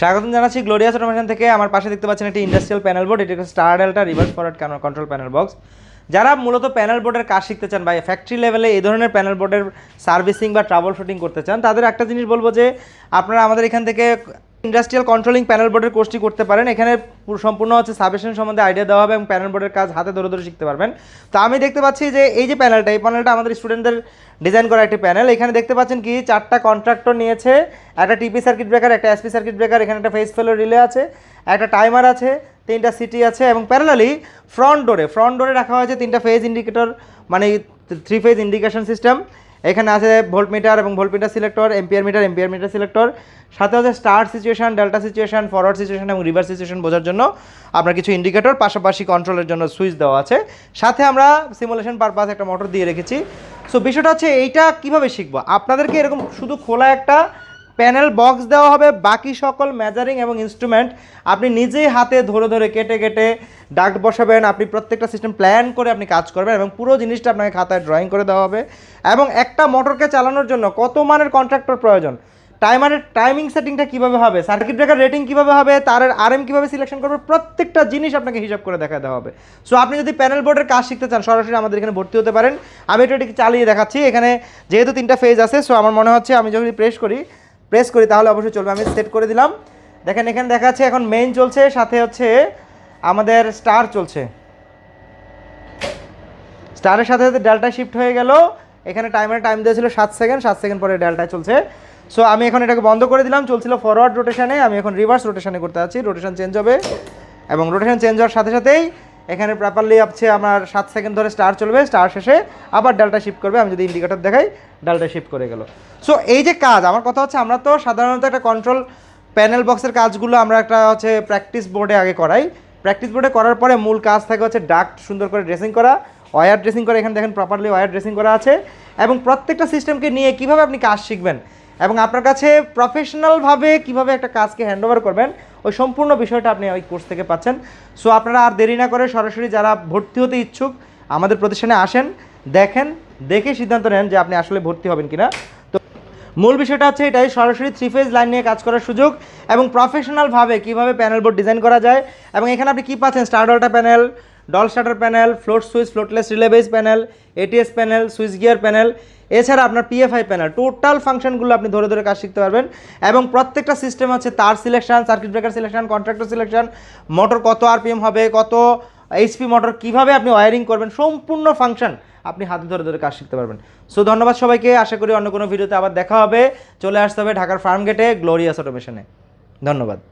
স্বাগতম জানাচ্ছি glorious automation থেকে। আমার পাশে দেখতে পাচ্ছেন একটি ইন্ডাস্ট্রিয়াল প্যানেল বোর্ড এটি একটা star delta reverse forward control panel box যারা মূলত প্যানেল বোর্ডের কাজ শিখতে চান বা ফ্যাক্টরি লেভেলে এই ধরনের প্যানেল বোর্ডের সার্ভিসিং বা ট্রাভেল শুটিং করতে চান, তাদের একটা জিনিস বলব যে, আপনারা আমাদের এখান থেকে ইন্ডাস্ট্রিয়াল কন্ট্রোলিং প্যানেল বোর্ডের কোর্সটি করতে পারেন। এখানে সম্পূর্ণ হচ্ছে সাবস্টেশন সম্বন্ধে আইডিয়া দেওয়া হবে এবং প্যানেল বোর্ডের কাজ হাতে ধরে ধরে শিখতে পারবেন। তো আমি দেখতে পাচ্ছি যে এই যে প্যানেলটা, এই প্যানেলটা আমাদের স্টুডেন্টদের ডিজাইন করা একটি প্যানেল। এখানে দেখতে পাচ্ছেন কি, চারটা কন্ট্রাক্টর নিয়েছে, একটা টিপি সার্কিট ব্রেকার একটা এসপি সার্কিট ব্রেকার এখানে একটা ফেস ফেলো রিলে আছে, একটা টাইমার আছে, তিনটা সিটি আছে এবং প্যারালালি ফ্রন্ট ডোরে ফ্রন্ট ডোরে রাখা হয়েছে তিনটা ফেজ ইন্ডিকেটর মানে থ্রি ফেজ ইন্ডিকেশন সিস্টেম এখানে আছে ভোল্ট মিটার এবং volt meter selector ampere meter ampere meter selector. সাথে আছে star situation, delta situation, forward situation এবং রিভার্স সিচুয়েশন বোঝার জন্য আপনার কিছু ইন্ডিকেটর, পাশাপাশি কন্ট্রোলের জন্য সুইচ দেওয়া আছে। সাথে আমরা সিমুলেশন পারপাস একটা মোটর দিয়ে রেখেছি। সো বিষয়টা হচ্ছে এইটা কীভাবে শিখব? আপনাদেরকে এরকম শুধু খোলা একটা প্যানেল বক্স দেওয়া হবে, বাকি সকল মেজারিং এবং ইনস্ট্রুমেন্ট আপনি নিজেই হাতে ধরে ধরে কেটে কেটে ডাক্ট বসাবেন, আপনি প্রত্যেকটা সিস্টেম প্ল্যান করে আপনি কাজ করবেন এবং পুরো জিনিসটা আপনাকে খাতায় ড্রয়িং করে দেওয়া হবে এবং একটা মোটরকে চালানোর জন্য কত মানের কন্ট্রাক্টর প্রয়োজন? টাইমারের টাইমিং সেটিংটা কীভাবে হবে? সার্কিট ব্রেকার রেটিং কীভাবে হবে? তারের আরএম কীভাবে সিলেকশন করবে? প্রত্যেকটা জিনিস আপনাকে হিসাব করে দেখা দেওয়া হবে। সো আপনি যদি প্যানেল বোর্ডের কাজ শিখতে চান, সরাসরি আমাদের এখানে ভর্তি হতে পারেন। আমি এটিকে চালিয়ে দেখাচ্ছি। এখানে যেহেতু তিনটা ফেজ আছে সো আমার মনে হচ্ছে আমি যখন প্রেস করি প্রেস করি, তাহলে অবশ্যই চলবে। আমি সেট করে দিলাম। দেখেন, এখানে দেখা যাচ্ছে এখন মেইন চলছে, সাথে হচ্ছে আমাদের স্টার চলছে। স্টারের সাথে সাথে ডেল্টা শিফট হয়ে গেল। এখানে টাইমারে টাইম দিয়েছিল সাত সেকেন্ড সাত সেকেন্ড পরে ডেল্টায় চলছে। সো আমি এখন এটাকে বন্ধ করে দিলাম। চলছিল ফরওয়ার্ড রোটেশনে আমি এখন রিভার্স রোটেশানে করতে আছি রোটেশান চেঞ্জ হবে এবং রোটেশন চেঞ্জ হওয়ার সাথে সাথেই এখানে প্রপারলি আছে আমার সাত সেকেন্ড ধরে স্টার চলবে স্টার শেষে আবার ডালটা শিফট করবে, আমি যদি ইন্ডিকেটর দেখাই ডালটা শিফট করে গেল। সো এই যে কাজ, আমার কথা হচ্ছে আমরা তো সাধারণত একটা কন্ট্রোল প্যানেল বক্সের কাজগুলো আমরা একটা হচ্ছে প্র্যাকটিস বোর্ডে আগে করাই। প্র্যাকটিস বোর্ডে করার পরে মূল কাজ থাকে হচ্ছে ডাক্ট সুন্দর করে ড্রেসিং করা ওয়ার ড্রেসিং করা, এখানে দেখেন প্রপারলি ওয়ার ড্রেসিং করা আছে। এবং প্রত্যেকটা সিস্টেমকে নিয়ে কীভাবে আপনি কাজ শিখবেন এবং আপনার কাছে প্রফেশনালভাবে কীভাবে একটা কাজকে হ্যান্ড ওভার করবেন, ওই সম্পূর্ণ বিষয়টা আপনি ওই কোর্স থেকে পাচ্ছেন। সো আপনারা আর দেরি না করে সরাসরি যারা ভর্তি হতে ইচ্ছুক, আমাদের প্রতিষ্ঠানে আসেন, দেখেন, দেখে সিদ্ধান্ত নেন যে আপনি আসলে ভর্তি হবেন কিনা। তো মূল বিষয়টা হচ্ছে এটাই, সরাসরি থ্রি ফেজ লাইন নিয়ে কাজ করার সুযোগ এবং প্রফেশনালভাবে কীভাবে প্যানেল বোর্ড ডিজাইন করা যায় এবং এখানে আপনি কী পাচ্ছেন? Star delta panel DOL starter panel float switch floatless relay base panel ATS panel, switch gear panel, এছাড়া আপনার পিএফআই প্যানেল। টোটাল ফাংশনগুলো আপনি ধরে ধরে কাজ শিখতে পারবেন। এবং প্রত্যেকটা সিস্টেম হচ্ছে তার selection circuit breaker selection contractor selection motor কত আরপিএম হবে, কত এইচপি মোটর কীভাবে আপনি ওয়ারিং করবেন, সম্পূর্ণ ফাংশন আপনি হাতে ধরে ধরে কাজ শিখতে পারবেন। সো ধন্যবাদ সবাইকে। আশা করি অন্য কোনো ভিডিওতে আবার দেখা হবে। চলে আসতে হবে ঢাকার ফার্ম গেটে গ্লোরিয়াস অটোমেশনে ধন্যবাদ।